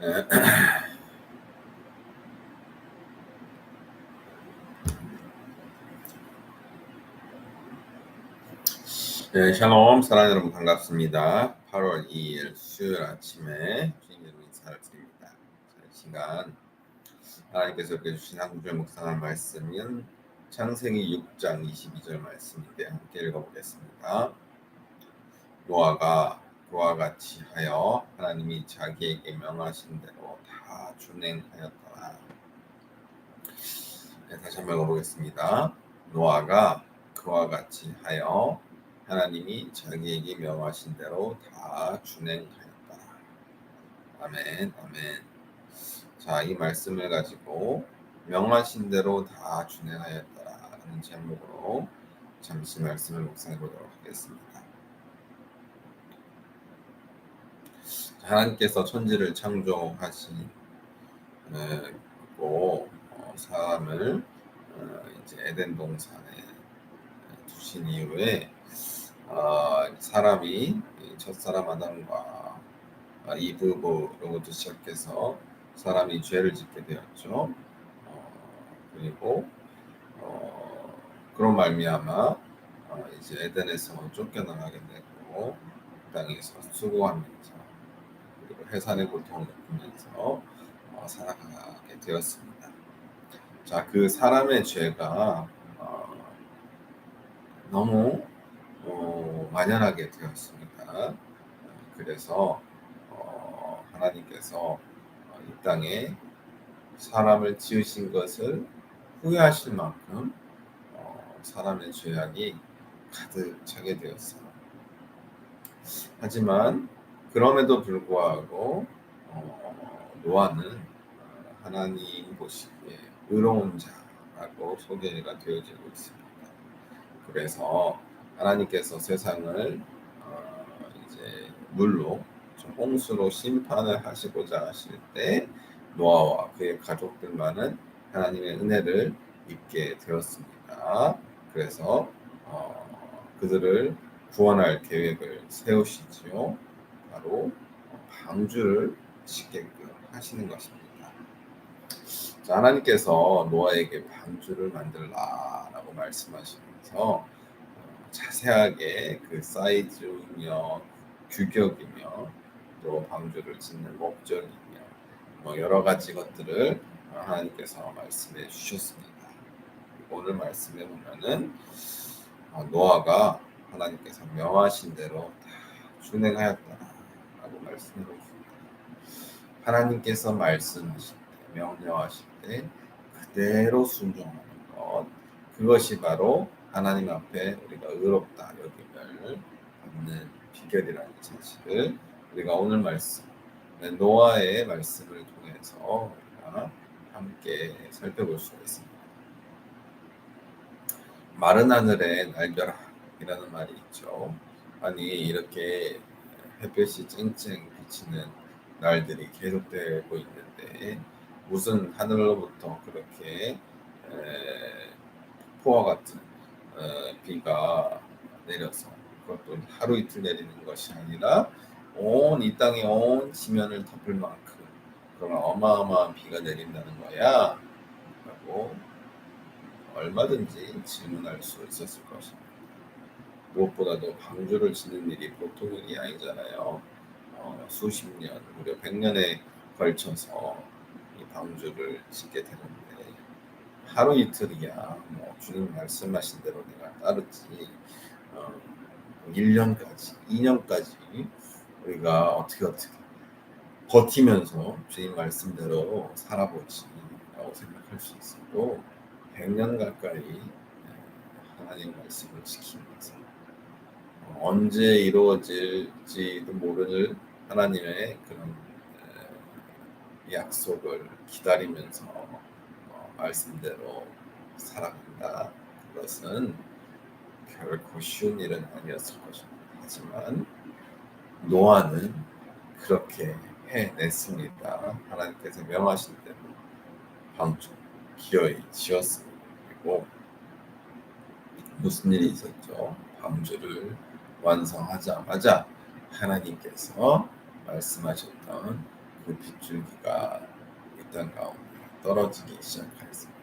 네, 샬롬 사랑하는 여러분 반갑습니다. 8월 2일 수요일 아침에 주님 여러분 인사를 드립니다. 시간 하나님께서 이렇게 주신 한국의 묵상할 말씀은 창세기 6장 22절 말씀인데 함께 읽어보겠습니다. 노아가 그와 같이 하여 하나님이 자기에게 명하신 대로 다 준행하였더라. 네, 다시 한번 읽어보겠습니다. 노아가 그와 같이 하여 하나님이 자기에게 명하신 대로 다 준행하였다. 아멘, 아멘. 자, 이 말씀을 가지고 명하신 대로 다 준행하였다라는 제목으로 잠시 말씀을 묵상해 보도록 하겠습니다. 하나님께서 천지를 창조하시고 어, 사람을 어, 이제 에덴 동산에 두신 이후에 어, 사람이 첫 사람 아담과 이 부부로부터 시작해서 사람이 죄를 짓게 되었죠. 어, 그리고 어, 그런 말미암아 어, 이제 에덴에서 쫓겨나가게 되고 땅에서 수고하면서 해산의 고통을 겪으면서 어, 살아가게 되었습니다. 자, 그 사람의 죄가 어, 너무 어, 만연하게 되었습니다. 그래서 어, 하나님께서 어, 이 땅에 사람을 지으신 것을 후회하실 만큼 어, 사람의 죄악이 가득 차게 되었어요. 하지만 그럼에도 불구하고 어, 노아는 하나님 보시기에 의로운 자라고 소개가 되어지고 있습니다. 그래서 하나님께서 세상을 어, 이제 물로 홍수로 심판을 하시고자 하실 때 노아와 그의 가족들만은 하나님의 은혜를 입게 되었습니다. 그래서 어, 그들을 구원할 계획을 세우시지요. 바로 방주를 짓게끔 하시는 것입니다. 자, 하나님께서 노아에게 방주를 만들라라고 말씀하시면서 자세하게 그 사이즈며 규격이며 또 방주를 짓는 목적이며 뭐 여러 가지 것들을 하나님께서 말씀해 주셨습니다. 오늘 말씀해 보면은 어, 노아가 하나님께서 명하신 대로 다 준행하였다 라고 말씀해 주십니다. 하나님께서 말씀하실 때 명령하실 때 그대로 순종하는 것 그것이 바로 하나님 앞에 우리가 의롭다 여김을 받는 비결이라는 사실을 우리가 오늘 말씀 네, 노아의 말씀을 통해서 우리가 함께 살펴볼 수가 있습니다. 마른 하늘에 날벼락이라는 말이 있죠. 아니 이렇게 햇볕이 쨍쨍 비치는 날들이 계속되고 있는데 무슨 하늘로부터 그렇게 폭포와 같은 어, 비가 내려서 그것도 하루 이틀 내리는 것이 아니라 온 이 땅의 온 지면을 덮을 만큼 그런 어마어마한 비가 내린다는 거야 라고 얼마든지 질문할 수 있었을 것입니다. 무엇보다도 방주를 짓는 일이 보통 일이 아니잖아요. 어, 수십 년, 무려 백 년에 걸쳐서 이 방주를 짓게 되는데 하루 이틀이야 뭐 주님 말씀하신 대로 내가 따르지 어, 1년까지 2년까지 우리가 어떻게 어떻게 버티면서 주님 말씀대로 살아보지 라고 생각할 수 있어도 100년 가까이 하나님 말씀을 지키면서 언제 이루어질지도 모르는 하나님의 그런 약속을 기다리면서 말씀대로 살아간다. 그것은 결코 쉬운 일은 아니었을 것입니다. 하지만 노아는 그렇게 해냈습니다. 하나님께서 명하신 대로 방주 기어이 지었습니다. 그리고 무슨 일이 있었죠? 방주를 완성하자마자 하나님께서 말씀하셨던 그그 빗줄기가 이 땅 가운데 떨어지기 시작하였습니다.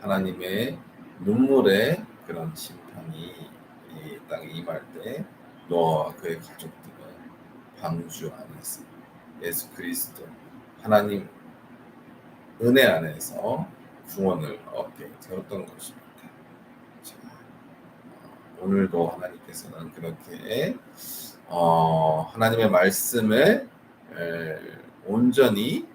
하나님의 눈물의 그런 심판이 이 땅에 임할 때 노아와 그의 가족들은 방주 안에서 예수 그리스도 하나님 은혜 안에서 구원을 얻게 되었던 것입니다. 오늘도 하나님께서는 그렇게 어, 하나님의 말씀을 에, 온전히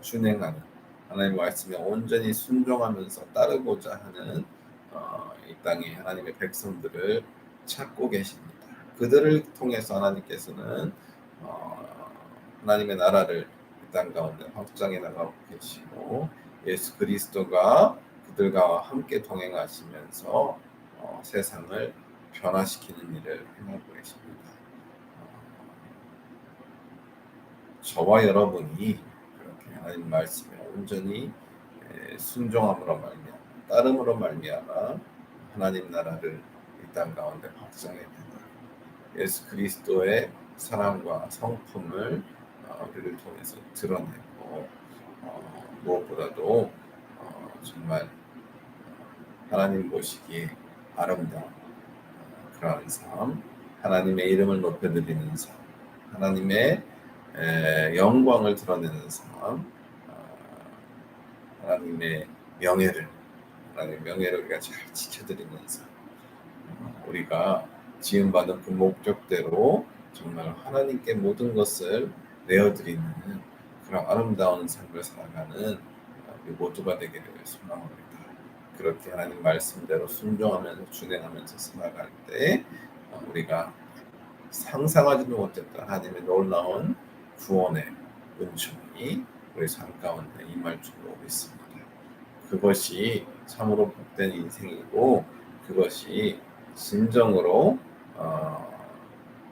준행하는 하나님의 말씀에 온전히 순종하면서 따르고자 하는 어, 이 땅에 하나님의 백성들을 찾고 계십니다. 그들을 통해서 하나님께서는 어, 하나님의 나라를 이 땅 가운데 확장해 나가고 계시고 예수 그리스도가 그들과 함께 동행하시면서 어, 세상을 변화시키는 일을 행하고 계십니다. 어, 저와 여러분이 그렇게 하나님 말씀에 온전히 에, 순종함으로 말미암아 따름으로 말미암아 하나님 나라를 이 땅 가운데 확장해 된다. 예수 그리스도의 사랑과 성품을 어, 우리를 통해서 드러내고 어, 무엇보다도 어, 정말 하나님 보시기에 아름다운 어, 그러한 삶, 하나님의 이름을 높여드리는 삶, 하나님의 에, 영광을 드러내는 삶, 어, 하나님의 명예를 하나님의 명예를 우리가 잘 지켜드리는 삶, 어, 우리가 지음받은 그 목적대로 정말 하나님께 모든 것을 내어드리는 그런 아름다운 삶을 살아가는 우리 모두가 되기를 소망합니다. 그렇게 하나님 말씀대로 순종하면서 준행하면서 살아갈 때 어, 우리가 상상하지도 못했던 하나님의 놀라운 구원의 은총이 우리 삶 가운데 임할 줄로 믿습니다. 그것이 참으로 복된 인생이고 그것이 진정으로 어,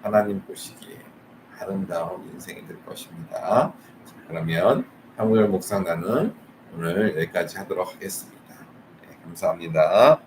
하나님 보시기에 아름다운 인생이 될 것입니다. 자, 그러면 한국열 묵상단은 오늘 여기까지 하도록 하겠습니다. 네, 감사합니다.